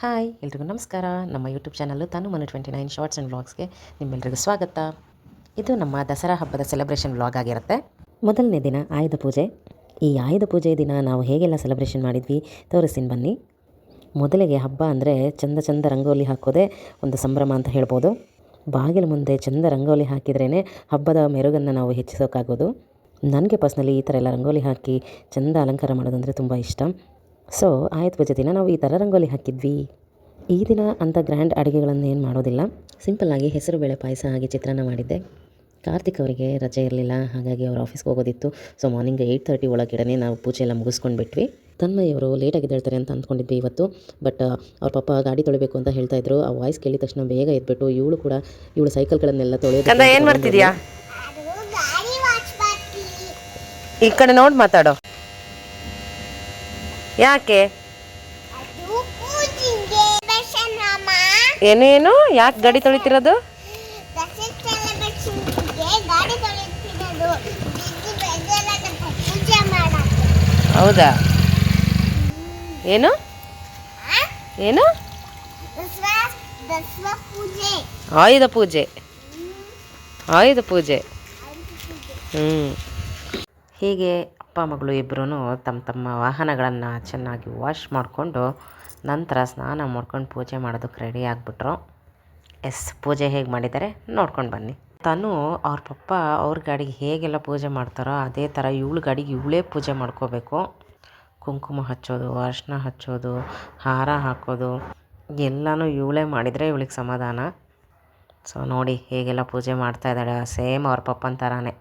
Hi, ಎಲ್ರಿಗೂ ನಮಸ್ಕಾರ. ನಮ್ಮ YouTube channel Tanu Manu twenty nine shorts and ವ್ಲಾಗ್ಸ್ಗೆ ನಿಮ್ಮೆಲ್ಲರಿಗೂ ಸ್ವಾಗತ. ಇದು ನಮ್ಮ ದಸರಾ ಹಬ್ಬದ ಸೆಲೆಬ್ರೇಷನ್ ವ್ಲಾಗ್ ಆಗಿರುತ್ತೆ. ಮೊದಲನೇ ದಿನ ಆಯುಧ ಪೂಜೆ. ಈ ಆಯುಧ ಪೂಜೆ ದಿನ ನಾವು ಹೇಗೆಲ್ಲ ಸೆಲೆಬ್ರೇಷನ್ ಮಾಡಿದ್ವಿ ತೋರಿಸ್ತೀನಿ ಬನ್ನಿ. ಮೊದಲಿಗೆ ಹಬ್ಬ ಅಂದರೆ ಚಂದ ಚಂದ ರಂಗೋಲಿ ಹಾಕೋದೇ ಒಂದು ಸಂಭ್ರಮ ಅಂತ ಹೇಳ್ಬೋದು. ಬಾಗಿಲ ಮುಂದೆ ಚಂದ ರಂಗೋಲಿ ಹಾಕಿದ್ರೇ ಹಬ್ಬದ ಮೆರುಗನ್ನು ನಾವು ಹೆಚ್ಚಿಸೋಕ್ಕಾಗೋದು ನನಗೆ ಪರ್ಸ್ನಲಿ ಈ ಥರ ಎಲ್ಲ ರಂಗೋಲಿ ಹಾಕಿ ಚಂದ ಅಲಂಕಾರ ಮಾಡೋದಂದರೆ ತುಂಬ ಇಷ್ಟ. ಸೊ ಆಯತ್ ಪೂಜೆ ದಿನ ನಾವು ಈ ಥರ ರಂಗೋಲಿ ಹಾಕಿದ್ವಿ. ಈ ದಿನ ಅಂಥ ಗ್ರ್ಯಾಂಡ್ ಅಡುಗೆಗಳನ್ನು ಏನು ಮಾಡೋದಿಲ್ಲ. ಸಿಂಪಲ್ಲಾಗಿ ಹೆಸರು ಬೇಳೆ ಪಾಯಸ ಹಾಗೆ ಚಿತ್ರಾನ್ನ ಮಾಡಿದ್ದೆ. ಕಾರ್ತಿಕ್ ಅವರಿಗೆ ರಜೆ ಇರಲಿಲ್ಲ ಹಾಗಾಗಿ ಅವ್ರ ಆಫೀಸ್ಗೆ ಹೋಗೋದಿತ್ತು. ಸೊ ಮಾರ್ನಿಂಗ್ ಏಯ್ಟ್ ತರ್ಟಿ ಒಳಗಡೆ ನಾವು ಪೂಜೆ ಎಲ್ಲ ಮುಗಿಸ್ಕೊಂಡು ಬಿಟ್ವಿ ತನ್ಮಯ್ ಅವರು ಲೇಟಾಗಿ ಎದ್ದೇಳ್ತಾರೆ ಅಂತ ಅಂದ್ಕೊಂಡಿದ್ವಿ ಇವತ್ತು. ಬಟ್ ಅವ್ರ ಪಾಪ ಗಾಡಿ ತೊಳಿಬೇಕು ಅಂತ ಹೇಳ್ತಾ ಇದ್ರು. ಆ ವಾಯ್ಸ್ ಕೇಳಿದ ತಕ್ಷಣ ಬೇಗ ಎದ್ಬಿಟ್ಟು ಇವಳು ಕೂಡ ಇವಳು ಸೈಕಲ್ಗಳನ್ನೆಲ್ಲ ತೊಳೆಯೋದು ಏನು ಮಾಡ್ತಿದ್ಯಾ? ಈ ಕಡೆ ನೋಡಿ ಮಾತಾಡೋ. ಯಾಕೆ? ಏನೇನು ಯಾಕೆ ಗಾಡಿ ತೊಳಿತಿರೋದು? ಹೌದಾ? ಏನು? ಏನು? ಆಯುಧ ಪೂಜೆ. ಆಯುಧ ಪೂಜೆ. ಹ್ಞೂ ಹೀಗೆ ಅಪ್ಪ ಮಗಳು ಇಬ್ಬರೂ ತಮ್ಮ ತಮ್ಮ ವಾಹನಗಳನ್ನು ಚೆನ್ನಾಗಿ ವಾಶ್ ಮಾಡಿಕೊಂಡು ನಂತರ ಸ್ನಾನ ಮಾಡ್ಕೊಂಡು ಪೂಜೆ ಮಾಡೋದಕ್ಕೆ ರೆಡಿ ಆಗಿಬಿಟ್ರು. ಎಸ್ ಪೂಜೆ ಹೇಗೆ ಮಾಡಿದ್ದಾರೆ ನೋಡ್ಕೊಂಡು ಬನ್ನಿ. ತಾನು ಅವ್ರ ಪಪ್ಪ ಅವ್ರ ಗಾಡಿಗೆ ಹೇಗೆಲ್ಲ ಪೂಜೆ ಮಾಡ್ತಾರೋ ಅದೇ ಥರ ಇವಳು ಗಾಡಿಗೆ ಇವಳೇ ಪೂಜೆ ಮಾಡ್ಕೋಬೇಕು. ಕುಂಕುಮ ಹಚ್ಚೋದು, ಅರ್ಶಿನ ಹಚ್ಚೋದು, ಹಾರ ಹಾಕೋದು, ಎಲ್ಲನೂ ಇವಳೇ ಮಾಡಿದರೆ ಇವಳಿಗೆ ಸಮಾಧಾನ. ಸೊ ನೋಡಿ ಹೇಗೆಲ್ಲ ಪೂಜೆ ಮಾಡ್ತಾ ಇದ್ದಾಳೆ. ಸೇಮ್ ಅವ್ರ ಪಪ್ಪನ ಥರನೇ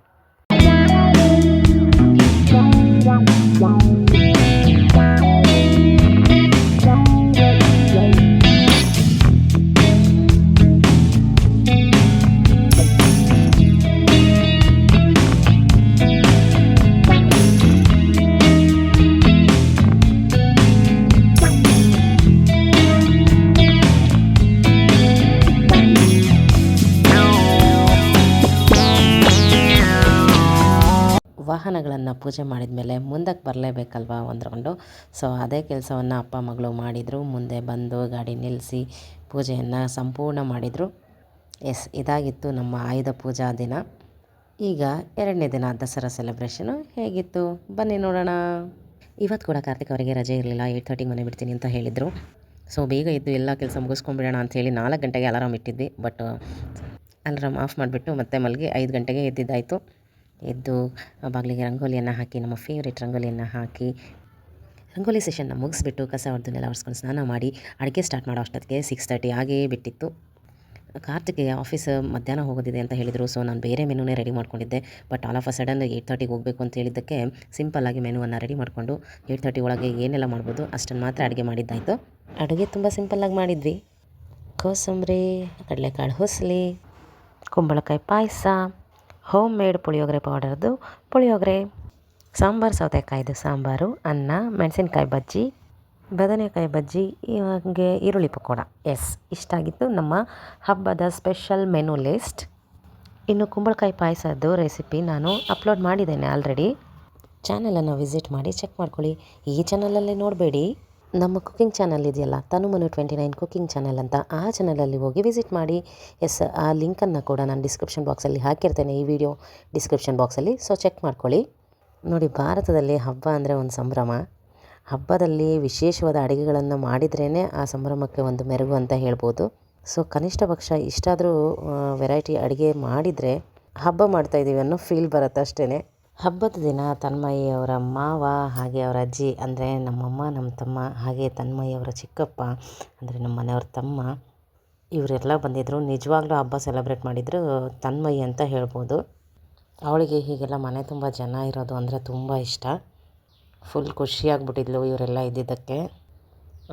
ವಾಹನಗಳನ್ನು ಪೂಜೆ ಮಾಡಿದ ಮೇಲೆ ಮುಂದಕ್ಕೆ ಬರಲೇಬೇಕಲ್ವ ಅಂದ್ರಗೊಂಡು ಸೊ ಅದೇ ಕೆಲಸವನ್ನು ಅಪ್ಪ ಮಗಳು ಮಾಡಿದರು. ಮುಂದೆ ಬಂದು ಗಾಡಿ ನಿಲ್ಲಿಸಿ ಪೂಜೆಯನ್ನು ಸಂಪೂರ್ಣ ಮಾಡಿದರು. ಎಸ್ ಇದಾಗಿತ್ತು ನಮ್ಮ ಆಯುಧ ಪೂಜಾ ದಿನ. ಈಗ ಎರಡನೇ ದಿನ ದಸರಾ ಸೆಲೆಬ್ರೇಷನು ಹೇಗಿತ್ತು? ಬನ್ನಿ ನೋಡೋಣ. ಇವತ್ತು ಕೂಡ ಕಾರ್ತಿಕ್ ಅವರಿಗೆ ರಜೆ ಇರಲಿಲ್ಲ. ಏಯ್ಟ್ ತರ್ಟಿಗೆ ಮನೆ ಬಿಡ್ತೀನಿ ಅಂತ ಹೇಳಿದರು. ಸೊ ಬೇಗ ಇದ್ದು ಎಲ್ಲ ಕೆಲಸ ಅಂತ ಅಂಥೇಳಿ ನಾಲ್ಕು ಗಂಟೆಗೆ ಅಲಾರಾಮ್ ಇಟ್ಟಿದ್ವಿ. ಬಟ್ ಅಲಾರಾಮ್ ಆಫ್ ಮಾಡಿಬಿಟ್ಟು ಮತ್ತೆ ಮಲಗಿ ಐದು ಗಂಟೆಗೆ ಎದ್ದಿದ್ದಾಯಿತು. ಎದ್ದು ಬಾಗಿಲಿಗೆ ರಂಗೋಲಿಯನ್ನು ಹಾಕಿ, ನಮ್ಮ ಫೇವ್ರೆಟ್ ರಂಗೋಲಿಯನ್ನು ಹಾಕಿ, ರಂಗೋಲಿ ಸೆಷನ್ನ ಮುಗಿಸ್ಬಿಟ್ಟು ಕಸ ಹೊಡೆದನ್ನೆಲ್ಲ ಒರೆಸ್ಕೊಂಡು ಸ್ನಾನ ಮಾಡಿ, ಅಡುಗೆ ಸ್ಟಾರ್ಟ್ ಮಾಡೋ ಅಷ್ಟೊತ್ತಿಗೆ ಸಿಕ್ಸ್ ತರ್ಟಿ ಆಗೇ ಬಿಟ್ಟಿತ್ತು. ಕಾರ್ತಿಕ್ಗೆ ಆಫೀಸ್ ಮಧ್ಯಾಹ್ನ ಹೋಗೋದಿದೆ ಅಂತ ಹೇಳಿದರು. ಸೊ ನಾನು ಬೇರೆ ಮೆನುನೇ ರೆಡಿ ಮಾಡ್ಕೊಂಡಿದ್ದೆ. But all of a sudden eight ತರ್ಟಿಗೆ ಹೋಗಬೇಕು ಅಂತ ಹೇಳಿದ್ದಕ್ಕೆ ಸಿಂಪಲ್ಲಾಗಿ ಮೆನುವನ್ನು ರೆಡಿ ಮಾಡಿಕೊಂಡು ಏಯ್ಟ್ ತರ್ಟಿ ಒಳಗೆ ಏನೆಲ್ಲ ಮಾಡ್ಬೋದು ಅಷ್ಟನ್ನು ಮಾತ್ರ ಅಡುಗೆ ಮಾಡಿದ್ದಾಯಿತು. ಅಡುಗೆ ತುಂಬ ಸಿಂಪಲ್ಲಾಗಿ ಮಾಡಿದ್ವಿ. ಕೋಸಂಬರಿ, ಕಡಲೆಕಾಳು, ಹೊಸಲಿ, ಕುಂಬಳಕಾಯಿ ಪಾಯಸ. ಹೋಮ್ ಮೇಡ್ ಪುಳಿಯೋಗರೆ ಪೌಡರ್ದು ಪುಳಿಯೋಗರೆ. ಸಾಂಬಾರು ಸೌತೆಕಾಯಿದು ಸಾಂಬಾರು, ಅನ್ನ, ಮೆಣಸಿನ್ಕಾಯಿ ಬಜ್ಜಿ, ಬದನೆಕಾಯಿ ಬಜ್ಜಿ ಹಾಗೆ ಈರುಳ್ಳಿ ಪಕೋಡ. ಎಸ್ ಇಷ್ಟಾಗಿತ್ತು ನಮ್ಮ ಹಬ್ಬದ ಸ್ಪೆಷಲ್ ಮೆನು ಲಿಸ್ಟ್ ಇನ್ನು ಕುಂಬಳಕಾಯಿ ಪಾಯಸದ್ದು ರೆಸಿಪಿ ನಾನು ಅಪ್ಲೋಡ್ ಮಾಡಿದ್ದೇನೆ ಆಲ್ರೆಡಿ ಚಾನಲನ್ನು ವಿಸಿಟ್ ಮಾಡಿ ಚೆಕ್ ಮಾಡ್ಕೊಳ್ಳಿ. ಈ ಚಾನಲಲ್ಲಿ ನೋಡಬೇಡಿ. ನಮ್ಮ ಕುಕ್ಕಿಂಗ್ ಚಾನಲ್ ಇದೆಯಲ್ಲ? Tanu Manu twenty nine cooking channel ಅಂತ ಆ ಚಾನಲಲ್ಲಿ ಹೋಗಿ ವಿಸಿಟ್ ಮಾಡಿ. ಎಸ್ ಆ ಲಿಂಕನ್ನು ಕೂಡ ನಾನು ಡಿಸ್ಕ್ರಿಪ್ಷನ್ ಬಾಕ್ಸಲ್ಲಿ ಹಾಕಿರ್ತೇನೆ ಈ ವಿಡಿಯೋ ಡಿಸ್ಕ್ರಿಪ್ಷನ್ ಬಾಕ್ಸಲ್ಲಿ ಸೊ ಚೆಕ್ ಮಾಡ್ಕೊಳ್ಳಿ. ನೋಡಿ, ಭಾರತದಲ್ಲಿ ಹಬ್ಬ ಅಂದರೆ ಒಂದು ಸಂಭ್ರಮ. ಹಬ್ಬದಲ್ಲಿ ವಿಶೇಷವಾದ ಅಡುಗೆಗಳನ್ನು ಮಾಡಿದ್ರೇ ಆ ಸಂಭ್ರಮಕ್ಕೆ ಒಂದು ಮೆರುಗು ಅಂತ ಹೇಳ್ಬೋದು. ಸೊ ಕನಿಷ್ಠ ಪಕ್ಷ ಇಷ್ಟಾದರೂ ವೆರೈಟಿ ಅಡುಗೆ ಮಾಡಿದರೆ ಹಬ್ಬ ಮಾಡ್ತಾಯಿದ್ದೀವಿ ಅನ್ನೋ ಫೀಲ್ ಬರುತ್ತೆ ಅಷ್ಟೇ ಹಬ್ಬದ ದಿನ ತನ್ಮಯಿ ಅವರ ಮಾವ ಹಾಗೆ ಅವರ ಅಜ್ಜಿ, ಅಂದರೆ ನಮ್ಮಮ್ಮ, ನಮ್ಮ ತಮ್ಮ, ಹಾಗೆ ತನ್ಮಯಿ ಅವರ ಚಿಕ್ಕಪ್ಪ, ಅಂದರೆ ನಮ್ಮ ಮನೆಯವ್ರ ತಮ್ಮ, ಇವರೆಲ್ಲ ಬಂದಿದ್ದರು ನಿಜವಾಗ್ಲೂ ಹಬ್ಬ ಸೆಲೆಬ್ರೇಟ್ ಮಾಡಿದ್ರು ತನ್ಮಯಿ ಅಂತ ಹೇಳ್ಬೋದು. ಅವಳಿಗೆ ಹೀಗೆಲ್ಲ ಮನೆ ತುಂಬ ಜನ ಇರೋದು ಅಂದರೆ ತುಂಬ ಇಷ್ಟ. ಫುಲ್ ಖುಷಿಯಾಗ್ಬಿಟ್ಟಿದ್ಲು ಇವರೆಲ್ಲ ಇದ್ದಿದ್ದಕ್ಕೆ.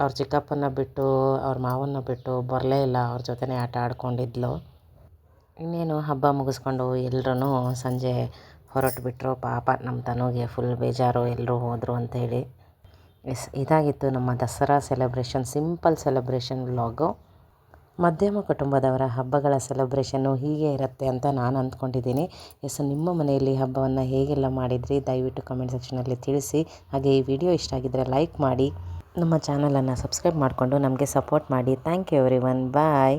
ಅವ್ರ ಚಿಕ್ಕಪ್ಪನ ಬಿಟ್ಟು, ಅವ್ರ ಮಾವನ್ನ ಬಿಟ್ಟು ಬರಲೇ ಇಲ್ಲ, ಅವ್ರ ಜೊತೆನೇ ಆಟ ಆಡ್ಕೊಂಡಿದ್ಲು. ಇನ್ನೇನು ಹಬ್ಬ ಮುಗಿಸ್ಕೊಂಡು ಎಲ್ಲರೂ ಸಂಜೆ ಹೊರಟು ಬಿಟ್ಟರು ಪಾಪ ನಮ್ಮ ತನುಗೆ ಫುಲ್ ಬೇಜಾರು ಎಲ್ಲರೂ ಹೋದರು ಅಂಥೇಳಿ ಎಸ್, ಇದಾಗಿತ್ತು ನಮ್ಮ Dasara celebration simple celebration vlog ಮಧ್ಯಮ ಕುಟುಂಬದವರ ಹಬ್ಬಗಳ ಸೆಲೆಬ್ರೇಷನ್ನು ಹೀಗೆ ಇರುತ್ತೆ ಅಂತ ನಾನು ಅಂದ್ಕೊಂಡಿದ್ದೀನಿ. ಎಸ್, ನಿಮ್ಮ ಮನೆಯಲ್ಲಿ ಹಬ್ಬವನ್ನು ಹೇಗೆಲ್ಲ ಮಾಡಿದ್ರಿ? ದಯವಿಟ್ಟು ಕಮೆಂಟ್ ಸೆಕ್ಷನಲ್ಲಿ ತಿಳಿಸಿ. ಹಾಗೆ ಈ ವಿಡಿಯೋ ಇಷ್ಟ ಆಗಿದ್ದರೆ ಲೈಕ್ ಮಾಡಿ. ನಮ್ಮ ಚಾನಲನ್ನು ಸಬ್ಸ್ಕ್ರೈಬ್ ಮಾಡಿಕೊಂಡು ನಮಗೆ ಸಪೋರ್ಟ್ ಮಾಡಿ. Thank you everyone bye